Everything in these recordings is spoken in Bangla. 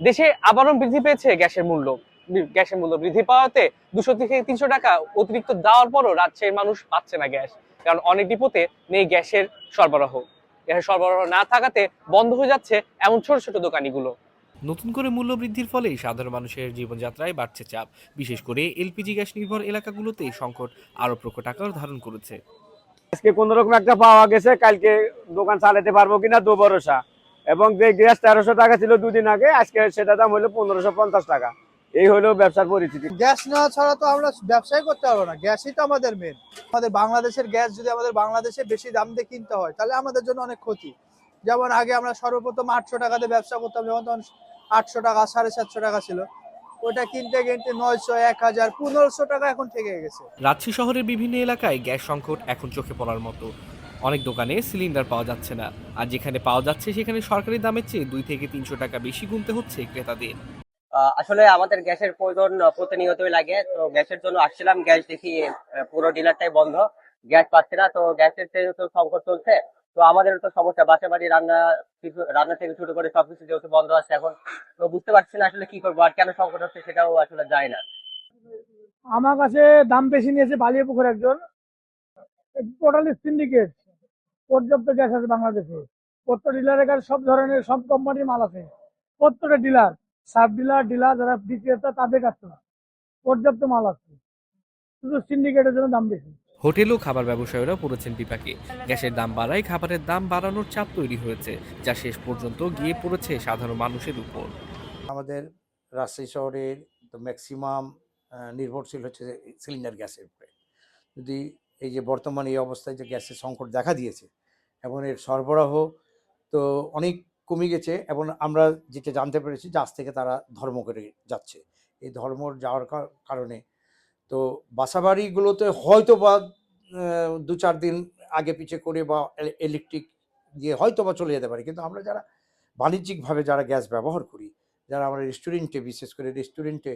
দেশে আবারও বৃদ্ধি পেয়েছে গ্যাসের মূল্য। গ্যাসের মূল্য বৃদ্ধি পাওয়াতে দুশো থেকে তিনশো টাকা অতিরিক্ত দেওয়ার পরও রাজশাহীর মানুষ পাচ্ছে না গ্যাস কারণ অনেক ডিপোতে নেই গ্যাসের সরবরাহ। গ্যাসের সরবরাহ না থাকাতে বন্ধ হয়ে যাচ্ছে এমন ছোট ছোট দোকানিগুলো। নতুন করে মূল্য বৃদ্ধির ফলেই সাধারণ মানুষের জীবনযাত্রায় বাড়ছে চাপ। বিশেষ করে এলপিজি গ্যাস নির্ভর এলাকাগুলোতে সংকট আরও প্রকট আকার ধারণ করেছে। আজকে কোন রকম একটা পাওয়া গেছে কালকে দোকান চালাতে পারব কিনা দু ভরসা। এবং যে গ্যাস তেরোশো টাকা ছিল দুদিন আগে আজকে সেটা দাম হলো পনেরোশো পঞ্চাশ টাকা। এই হলো ব্যবসার পরিস্থিতি। গ্যাস না ছাড়া তো আমরা ব্যবসায় করতে পারব না। গ্যাসই তো আমাদের মেন আমাদের বাংলাদেশের গ্যাস যদি আমাদের বাংলাদেশে বেশি দাম দিয়ে কিনতে হয় তাহলে আমাদের জন্য অনেক ক্ষতি। যেমন আগে আমরা সর্বপ্রথম আটশো টাকাতে ব্যবসা করতাম যখন তখন আটশো টাকা সাড়ে সাতশো টাকা ছিল। ওটা কিনতে কিনতে নয়শো এক হাজার পনেরোশো টাকা এখন থেকে গেছে। রাজশাহী শহরের বিভিন্ন এলাকায় গ্যাস সংকট এখন চোখে পড়ার মতো। অনেক দোকানে সিলিন্ডার পাওয়া যাচ্ছে না। আর যেখানে পাওয়া যাচ্ছে সেখানে সরকারি দামের চেয়ে দুই থেকে তিনশো টাকা বেশি গুনতে হচ্ছে ক্রেতাদের। আসলে আমাদের গ্যাসের প্রয়োজন প্রতিনিয়তই লাগে। তো গ্যাসের জন্য আসছিলাম গ্যাস দেখি পুরো ডিলারটাই বন্ধ। গ্যাস পাচ্ছে না তো গ্যাসের যেহেতু সংকট চলছে তো আমাদের তো সমস্যা। বাসা বাড়ি রান্না কিছু রান্না থেকে শুরু করে সবকিছু যেহেতু বন্ধ আছে এখন তো বুঝতে পারছি না আসলে কি করব আর কেন সংকট হচ্ছে সেটাও আসলে যায় না। আমার কাছে দাম বেশি নিয়েছে বালিয়াপুকুর একজন। টোটালি সিন্ডিকেট পর্যাপ্ত গ্যাস আছে বাংলাদেশে। প্রত্যেক ডিলারের কাছে সব ধরনের সব কোম্পানির মাল আছে। প্রত্যেকটা ডিলার সাব ডিলার ডিলার যারা বিক্রেতা তাদের কাছে পর্যাপ্ত মাল আছে। শুধু সিন্ডিকেটের জন্য দাম বেশি। হোটেল ও খাবার ব্যবসায়ীরা পড়েছেন বিপাকে। গ্যাসের দাম বাড়ায় খাবারের দাম বাড়ানোর চাপ তৈরি হয়েছে যা শেষ পর্যন্ত গিয়ে পড়েছে সাধারণ মানুষের উপর। আমাদের রাজশাহী শহরের তো ম্যাক্সিমাম নির্ভরশীল হচ্ছে সিলিন্ডার গ্যাসের উপরে। যদি এই যে বর্তমানে এই অবস্থায় যে গ্যাসের সংকট দেখা দিয়েছে এবং এর সরবরাহ তো অনেক কমে গেছে এবং আমরা যেটা জানতে পেরেছি যে আজ থেকে তারা ধর্ম করে যাচ্ছে। এই ধর্ম যাওয়ার কারণে তো বাসাবাড়িগুলোতে হয়তো বা দু চার দিন আগে পিছে করে বা ইলেকট্রিক দিয়ে হয়তো বা চলে যেতে পারে। কিন্তু আমরা যারা বাণিজ্যিকভাবে যারা গ্যাস ব্যবহার করি, যারা আমরা রেস্টুরেন্টে বিশেষ করে রেস্টুরেন্টে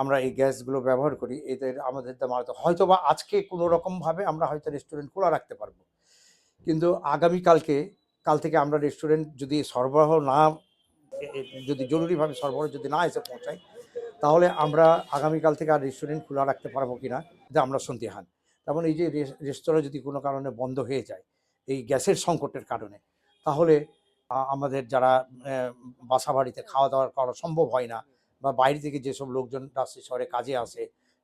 আমরা এই গ্যাসগুলো ব্যবহার করি, এদের আমাদের দাম হয়তো হয়তো বা আজকে কোনো রকমভাবে আমরা হয়তো রেস্টুরেন্ট খোলা রাখতে পারব। কিন্তু আগামীকালকে, কাল থেকে আমরা রেস্টুরেন্ট যদি সরবরাহ না যদি জরুরিভাবে সরবরাহ যদি না এসে পৌঁছায়, তাহলে আমরা আগামীকাল থেকে আর রেস্টুরেন্ট খোলা রাখতে পারব কি না যে আমরা সন্দেহান। তেমন এই যে রেস্তোরাঁ যদি কোনো কারণে বন্ধ হয়ে যায়, এই গ্যাসের সংকটের কারণে, তাহলে আমাদের যারা বাসা বাড়িতে খাওয়া দাওয়া করা সম্ভব হয় না বা বাইরে থেকে যেসব লোকজন রাজশাহী শহরে কাজে আসে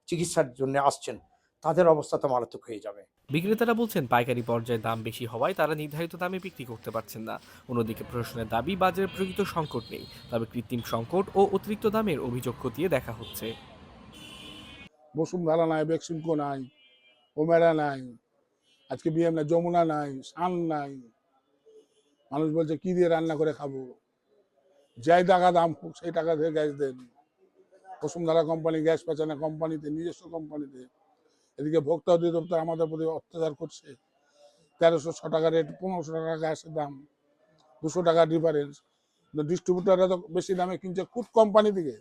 চিকিৎসার জন্য আসছেন তাদের অবস্থা তো মারাত্মক হয়ে যাবে। বিক্রেতারা বলছেন পাইকারি পর্যায়ে দাম বেশি হওয়ায় তারা নির্ধারিত দামে বিক্রি করতে পারছেন না। অন্যদিকে প্রশাসনের দাবি বাজারে প্রকৃত সংকট নেই তবে কৃত্রিম সংকট ও অতিরিক্ত দামের অভিযোগ খতিয়ে দেখা হচ্ছে। বসুন্ধরা নাই বেক্সিমকো নাই ওমেরা নাই আজকে বিএম নাই যমুনা নাই শান নাই মানুষ বলছে কি দিয়ে রান্না করে খাব? যাই টাকা দাম হোক, সেই টাকা দিয়ে গ্যাস দেন বসুন্ধরা কোম্পানি, গ্যাস পাচ্ছে না কোম্পানিতে, নিজস্ব কোম্পানিতে। এদিকে ভোক্তা অধিদপ্তর আমাদের প্রতি অত্যাচার করছে। তেরোশো ছ টাকা রেট, পনেরোশো টাকা গ্যাসের দাম, দুশো টাকা ডিফারেন্স ডিস্ট্রিবিউটাররা তো বেশি দামে কিনছে খুব কোম্পানি থেকে।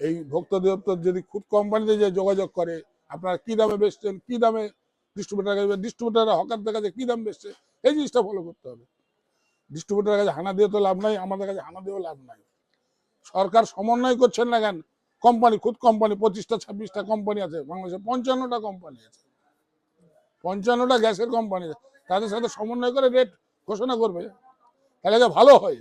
এই ভোক্তা অধিদপ্তর যদি খুব কোম্পানিতে যে যোগাযোগ করে, আপনারা কি দামে বেচছেন, কি দামে ডিস্ট্রিবিউটার ডিস্ট্রিবিউটাররা ডিস্ট্রিবিউটার হকারদের কাছে কি দাম বেচছে, এই জিনিসটা ফলো করতে হবে। ডিস্ট্রিবিউটারের কাছে হানা দিয়ে তো লাভ নাই, আমাদের কাছে হানা দিয়েও লাভ নাই। সরকার সমন্বয় করছেন না কেন? কোম্পানি, খুদ কোম্পানি, পঁচিশটা, ছাব্বিশটা কোম্পানি আছে, বাংলাদেশে পঞ্চান্নটা কোম্পানি আছে। পঞ্চান্নটা গ্যাসের কোম্পানি আছে, তাদের সাথে সমন্বয় করে রেট ঘোষণা করবে, তাহলে ভালো হয়।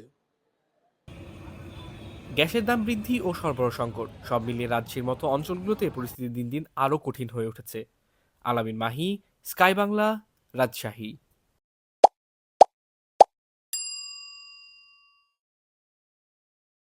গ্যাসের দাম বৃদ্ধি ও সরবরাহ সংকট, সব মিলিয়ে রাজ্যের মতো অঞ্চলগুলোতে পরিস্থিতি দিন দিন আরও কঠিন হয়ে উঠেছে। আলামিন মাহি, স্কাই বাংলা, রাজশাহী।